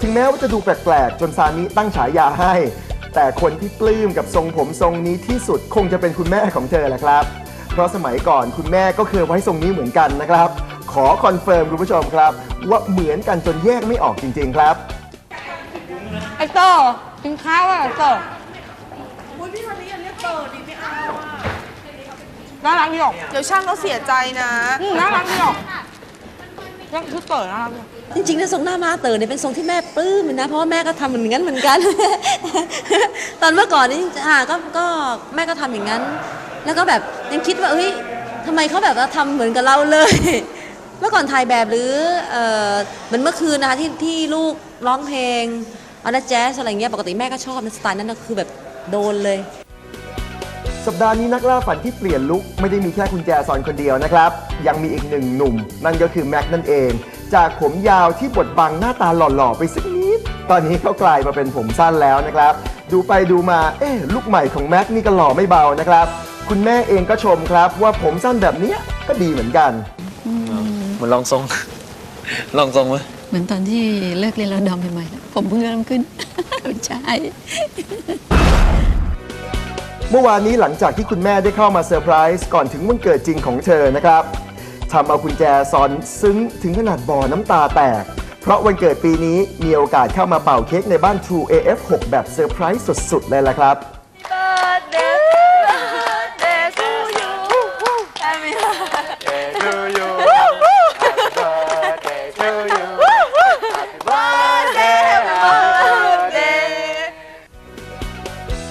ถึงแม้ว่าจะดูแปลกๆ จนซานิตั้งฉายาให้ แต่คนที่ปลื้มกับทรงผมทรงนี้ที่สุดคงจะเป็นคุณแม่ของเธอแหละครับ เพราะสมัยก่อนคุณแม่ก็เคยไว้ทรงนี้เหมือนกันนะครับ ขอคอนเฟิร์มคุณผู้ชมครับ ว่าเหมือนกันจนแยกไม่ออกจริง ๆ ครับ ไอ้โตกินข้าวอะไอ้โตอุ้ยพี่คนนี้อย่าเรียกเปิดดิไม่เอาอะน่ารักดีออกเดี๋ยวช่างเขาเสียใจนะอืมน่ารักดีออกยังคือเปิดน่ารักดี จริงๆนะทรงหน้าม้าเต๋อเนี่ยเป็นทรงที่แม่ปลื้มเลยนะเพราะว่าแม่ก็ทำเหมือนกันเหมือนกัน ตอนเมื่อก่อนนี่อ่าก็ก็แม่ก็ทำอย่างนั้น แล้วก็แบบยังคิดว่าเอ้ยทำไมเขาแบบว่าทำเหมือนกับเราเลย เมื่อก่อนถ่ายแบบหรือเออเหมือนเมื่อคืนนะคะที่ที่ลูกร้องเพลงเอาละแจ๊สอะไรเงี้ยปกติแม่ก็ชอบในสไตล์นั้นนะคือแบบโดนเลย สัปดาห์นี้นักล่าฝันที่เปลี่ยนลุคไม่ได้มีแค่คุณแจซอนคนเดียวนะครับ ยังมีอีกหนึ่งหนุ่ม นั่นก็คือแม็กนั่นเอง จากผมยาวที่บดบังหน้าตาหล่อๆไปสักนิด ตอนนี้เขากลายมาเป็นผมสั้นแล้วนะครับ ดูไปดูมา เอ๊ะลุคใหม่ของแม็กนี่ก็หล่อไม่เบานะครับ คุณแม่เองก็ชมครับว่าผมสั้นแบบเนี้ยก็ดีเหมือนกัน เหมือนลองทรง ลองทรงไหมเหมือนตอนที่เลิกเรียนรอดอมใหม่ๆนะผมเพิ่งเริ่มขึ้น ใช่ เมื่อวานนี้หลังจากที่คุณแม่ได้เข้ามาเซอร์ไพรส์ก่อนถึงวันเกิดจริงของเธอนะครับ ทำเอาคุณแจซอนซึ้งถึงขนาดบ่อน้ำตาแตก เพราะวันเกิดปีนี้มีโอกาสเข้ามาเป่าเค้กในบ้าน True AF6 แบบเซอร์ไพรส์สุดๆ เลยล่ะครับ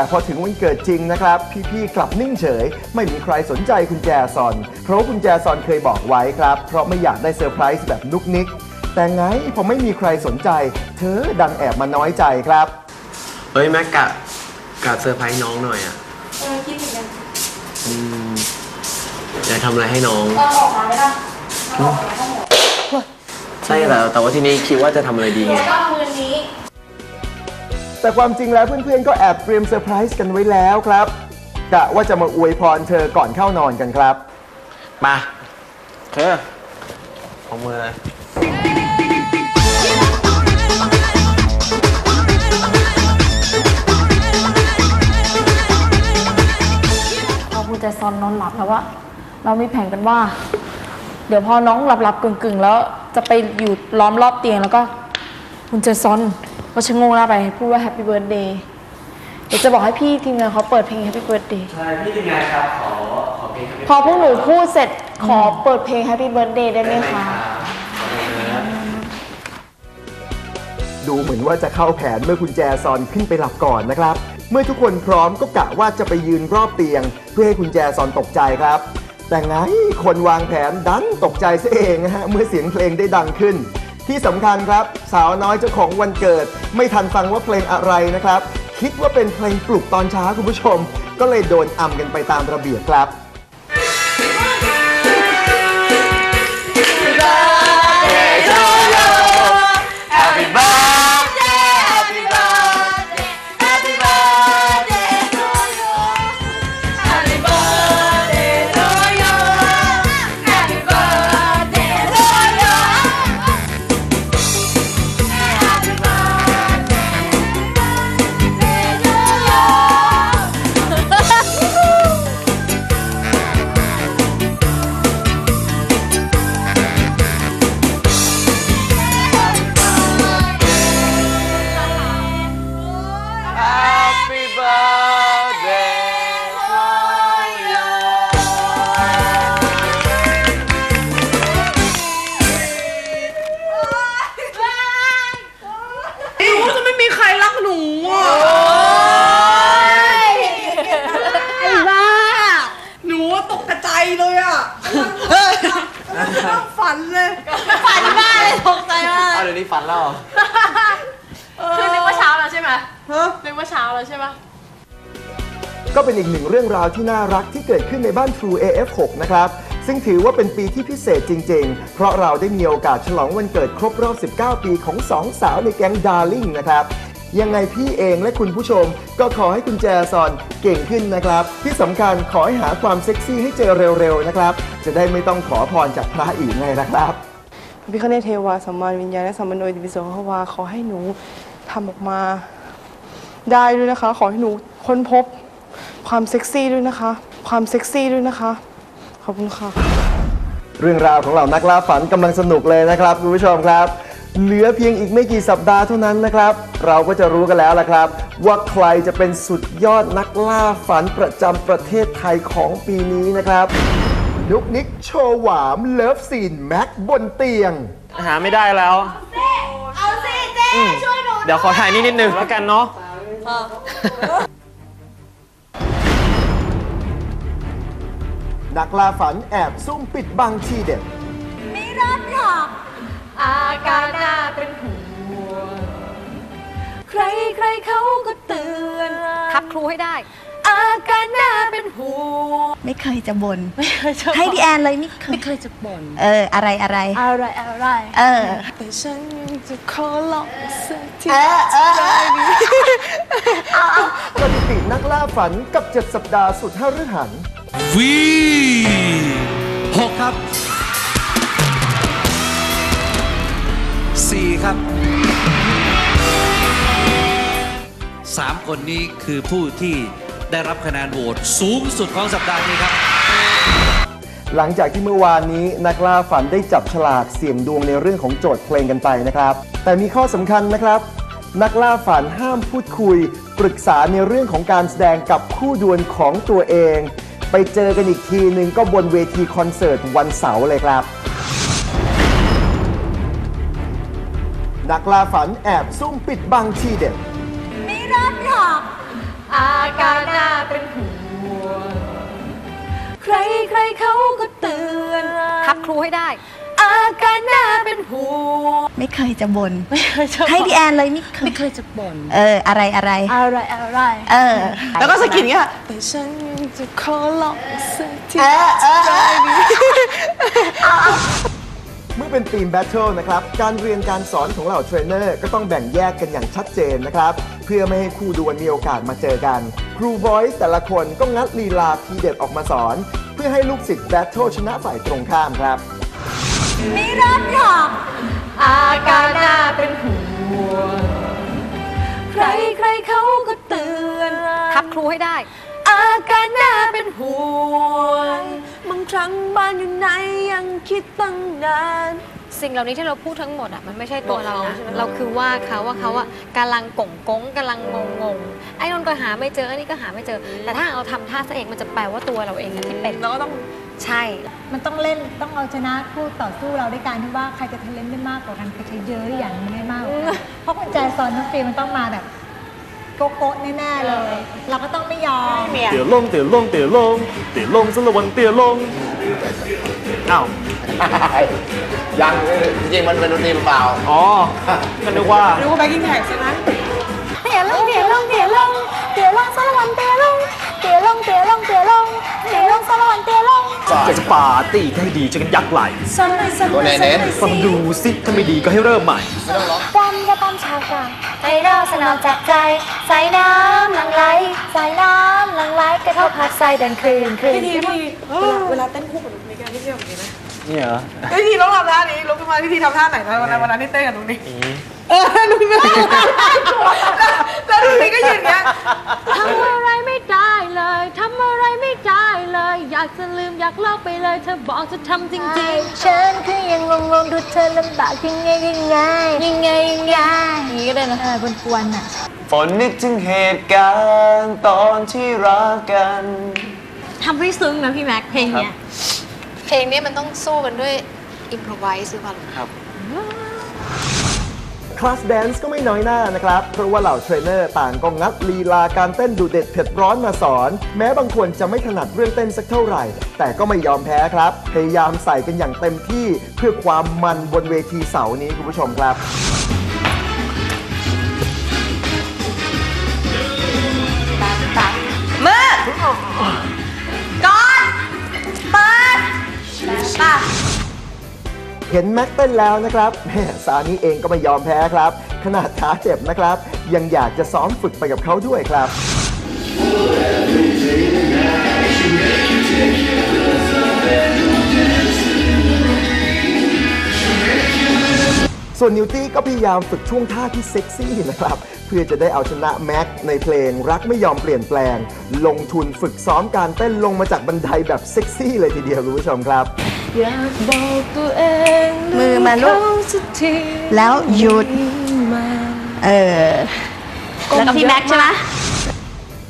แต่พอถึงวันเกิดจริงนะครับ พี่ๆกลับนิ่งเฉย ไม่มีใครสนใจคุณแจซอน เพราะว่าคุณแจซอนเคยบอกไว้ครับ เพราะไม่อยากได้เซอร์ไพรส์แบบนุกนิก แต่ไงพอไม่มีใครสนใจ เธอดันแอบมาน้อยใจครับ เฮ้ยแม็กกะกะเซอร์ไพรส์น้องหน่อยอะเออคิดเหมือนกันอืมอยากทำอะไรให้น้องตอนออกมาไม่ได้ตอนออกมาต้องหมดใช่แต่แต่ว่าทีนี้คิดว่าจะทำอะไรดีไงแล้วก็มือนี้ แต่ความจริงแล้วเพื่อนๆ ก็แอบเตรียมเซอร์ไพรส์กันไว้แล้วครับกะว่าจะมาอวยพรเธอก่อนเข้านอนกันครับ มาเธอเอามือเลย พอคุณแจซอนนอนหลับแล้วว่าเรามีแผนกันว่า เดี๋ยวพอน้องหลับหลับๆกึ่งกึ่งๆ แล้วจะไปอยู่ล้อมรอบเตียงแล้วก็ คุณแจซอน ก็ชะโงงหน้าไปพูดว่าแฮปปี้เบิร์ดเดย์เดี๋ยวจะบอกให้พี่ทีมงานเขาเปิดเพลงแฮปปี้เบิร์ดเดย์ใช่พี่ทีมงานครับขอขอเพลงครับพอพวกหนูพูดเสร็จขอเปิดเพลงแฮปปี้เบิร์ดเดย์ได้ไหมคะ ดูเหมือนว่าจะเข้าแผนเมื่อคุณแจซอนขึ้นไปหลับก่อนนะครับ เมื่อทุกคนพร้อมก็กะว่าจะไปยืนรอบเตียง เพื่อให้คุณแจซอนตกใจครับ แต่ไงคนวางแผนดันตกใจซะเองนะฮะเมื่อเสียงเพลงได้ดังขึ้น ที่สำคัญครับ สาวน้อยเจ้าของวันเกิด ไม่ทันฟังว่าเพลงอะไรนะครับ คิดว่าเป็นเพลงปลุกตอนเช้าคุณผู้ชม ก็เลยโดนอำกันไปตามระเบียบครับ ฝันเลยฝันบ้าเลยตกใจมากเอาเดี๋ยวนี้ฝันแล้วเหรอคือนึกว่าเช้าแล้วใช่ไหมฮะ นึกว่าเช้าแล้วใช่ปะ ก็เป็นอีกหนึ่งเรื่องราวที่น่ารักที่เกิดขึ้นในบ้าน True AF6 นะครับ ซึ่งถือว่าเป็นปีที่พิเศษจริง ๆ เพราะเราได้มีโอกาสฉลองวันเกิดครบรอบ 19 ปีของสองสาวในแก๊งดาร์ลิงนะครับ ยังไงพี่เองและคุณผู้ชม ก็ขอให้คุณแจซอนเก่งขึ้นนะครับ ที่สำคัญขอให้หาความเซ็กซี่ให้เจอเร็วๆนะครับ จะได้ไม่ต้องขอพรจากพระอีกไงนะครับ พิคเนเทวาสัมมาวิญญาณและสัมมโนติปิโสภควาขอให้หนูทำออกมา ได้ด้วยนะคะ ขอให้หนูค้นพบความเซ็กซี่ด้วยนะคะ ความเซ็กซี่ด้วยนะคะ ขอบคุณค่ะ เรื่องราวของเหล่านักล่าฝันกำลังสนุกเลยนะครับคุณผู้ชมครับ เหลือเพียงอีกไม่กี่สัปดาห์เท่านั้นนะครับ เราก็จะรู้กันแล้วละครับ ว่าใครจะเป็นสุดยอดนักล่าฝันประจำประเทศไทยของปีนี้นะครับ นุกนิกโชว์หวามเลิฟซีนแม็กบนเตียง หาไม่ได้แล้ว เอาสิเจ๊ช่วยหนูเดี๋ยวขอถ่ายนี่นิดนึงแล้วกันเนาะนักล่าฝันแอบซุ่มปิดบังทีเด็ด ไม่รอดหรอก อาการน่าเป็นห่วงใครใครๆเขาก็เตือนทับครูให้ได้อา การน่าเป็นห่วงไม่เคยจะบน่นให้พี่แอนเลยไม่เคยไม่เคยจะบ่นเอออะไรอะไร อะไรอะไรเออ แต่ฉันยังจะขอลองสักทีเออเออเออ สถิตินักล่าฝันกับ 7 สัปดาห์สุดห้าฤหัน วีหกครับสี่ครับสามคนนี้คือผู้ที่ ได้รับคะแนนโหวตสูงสุดของสัปดาห์นี้ครับ หลังจากที่เมื่อวานนี้นักล่าฝันได้จับฉลากเสี่ยงดวงในเรื่องของโจทย์เพลงกันไปนะครับ แต่มีข้อสำคัญนะครับ นักล่าฝันห้ามพูดคุย ปรึกษาในเรื่องของการแสดงกับคู่ดวลของตัวเอง ไปเจอกันอีกทีหนึ่งก็บนเวทีคอนเสิร์ตวันเสาร์เลยครับนักล่าฝันแอบซุ่มปิดบังทีเด็ดไม่รอดหรอก อาการน่าเป็นห่วง ใครใครๆเขาก็เตือนทับครูให้ได้ อาการน่าเป็นห่วง ไม่เคยจะบน่นให้พี่แอนเลยไม่เคยไม่เคยจะบ่นเออ อะไรอะไร อะไรอะไร เออ แล้วก็สะกิดเงี้ยแต่ฉันยังจะขอลองสักทีเออเออเออเมื่อเป็นทีมแบทเทิลนะครับ การเรียนการสอนของเหล่าเทรนเนอร์ก็ต้องแบ่งแยกกันอย่างชัดเจนนะครับ เพื่อไม่ให้คู่ดวลมีโอกาสมาเจอกัน ครูบอยส์แต่ละคนก็งัดลีลาทีเด็ดออกมาสอน เพื่อให้ลูกศิษย์แบทเทิลชนะฝ่ายตรงข้ามครับ ไม่รอดหรอกอาการน่าเป็นห่วงใครใครๆเขาก็เตือนทับครูให้ได้ อาการน่าเป็นห่วงบางครั้งบ้านอยู่ไหนยังคิดตั้งนาน สิ่งเหล่านี้ที่เราพูดทั้งหมดอะมันไม่ใช่ตัวเรานะเราคือว่าเขาว่าเขาอะกำลังก่งกงกำลังงงงๆไอ้นนท์ก็หาไม่เจอไอ้นี่ก็หาไม่เจอ แต่ถ้าเราทำท่าซะเองมันจะแปลว่าตัวเราเองอะที่เป็นเราก็ต้องใช่ มันต้องเล่นต้องเอาชนะคู่ต่อสู้เราด้วยการที่ว่าใครจะทะเลนได้มากกว่ากันใครจะเยอะอย่างนี้ได้มากกว่ากันเพราะคุณแจซอนทั้งปีมันต้องมาแบบโกโก้แน่ๆเลย เราก็ต้องไม่ยอมเตี๋ยวลงเตี๋ยวลงเตี๋ยวลงเตี๋ยวลงสละวันเตี๋ยวลง อ้าว ยังจริงๆมันเป็นดนตรีเปล่าอ๋อ ก็นึกว่า รู้ว่าแบ็กกิ้งแท็กใช่ไหมเตี๋ยลงเตี๋ยลงเตี๋ยลงเตี๋ยลงสารวันเตี๋ยลงเตี๋ยลงเตี๋ยลงเตี๋ยลงเตี๋ยลงสารวันเตี๋ยลงจะจะปาร์ตี้ให้ดีจะกันยักษ์ไหลซ้ำหน่อยซ้ำหน่อยซ้ำหน่อยฟังดูสิถ้าไม่ดีก็ให้เริ่มใหม่จำจะต้องชาวกลางใจเราสนองจากใจสายน้ำหลั่งไหลสายน้ำหลั่งไหลกระทบพัดใส่ดันคลื่นคลื่น พี่ทีพี่ทีเวลาเวลาเต้นคู่กับ นุ๊กนิกอะพี่ทีทำอย่างนี้ไหมนี่เหรอพี่ทีต้องทำท่านี้ลุกขึ้นมาพี่ทีทำท่าไหนนะวันนั้นวันนั้นที่เต้นกับนุ๊กนิกเออนุ๊กนิกแล้วนุ๊กนิกก็ยืนอย่างเงี้ยทำอะไรไม่ได้เลยทำอะไรไม่ได้เลย อยากจะลืมอยากเลิกไปเลย เธอบอกจะทำจริงฉันคือยังงงงๆดูเธอลำบากยังไงยังไงยังไงยังไงๆอย่างนี้ก็ได้นะเออบนกวนอะฝนนึกถึงเหตุการณ์ตอนที่รักกันทำให้ซึ้งนะพี่แม็กเพลงเนี้ย เพลงนี้มันต้องสู้กันด้วยอิมพรไวส์หรือเปล่าคลาสแดนซ์ก็ไม่น้อยหน้านะครับ เพราะว่าเหล่าเทรนเนอร์ต่างก็งัดลีลาการเต้นดูเด็ดเผ็ดร้อนมาสอน แม้บางคนจะไม่ถนัดเรื่องเต้นสักเท่าไหร่ แต่ก็ไม่ยอมแพ้ครับ พยายามใส่กันอย่างเต็มที่เพื่อความมันบนเวทีเสาร์นี้คุณผู้ชมครับ เห็นแม็กเต้นแล้วนะครับแม่สานี้เองก็ไม่ยอมแพ้ครับ ขนาดขาเจ็บนะครับ ยังอยากจะซ้อมฝึกไปกับเขาด้วยครับส่วนนิวตี้ก็พยายามฝึกช่วงท่าที่เซ็กซี่นะครับ เพื่อจะได้เอาชนะแม็กในเพลงรักไม่ยอมเปลี่ยนแปลง ลงทุนฝึกซ้อมการเต้นลงมาจากบันไดแบบเซ็กซี่เลยทีเดียวคุณผู้ชมครับ อยากบอกตัวเองมือมาลูกสักทีแล้วหยุด เออแล้วก็พี่แม็กซ์ใช่ไหม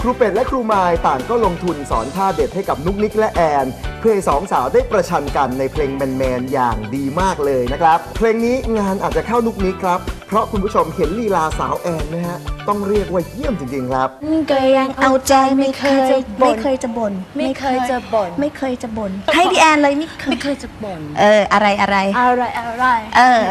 ครูเป็ดและครูมายต่างก็ลงทุนสอนท่าเด็ดให้กับนุกนิกและแอน เพื่อให้สองสาวได้ประชันกันในเพลงแมนๆอย่างดีมากเลยนะครับ เพลงนี้งานอาจจะเข้านุกนิกครับ เพราะคุณผู้ชมเห็นลีลาสาวแอนไหมฮะ ต้องเรียกว่าเยี่ยมจริงๆครับ ก็ยังเอาใจไม่เคยไม่เคยจะบ่นไม่เคยจะบ่น ไม่เคยจะบ่นให้พี่แอนเลยไม่เคย ไม่เคยจะบ่นเออ อะไรอะไร อะไรอะไร เออ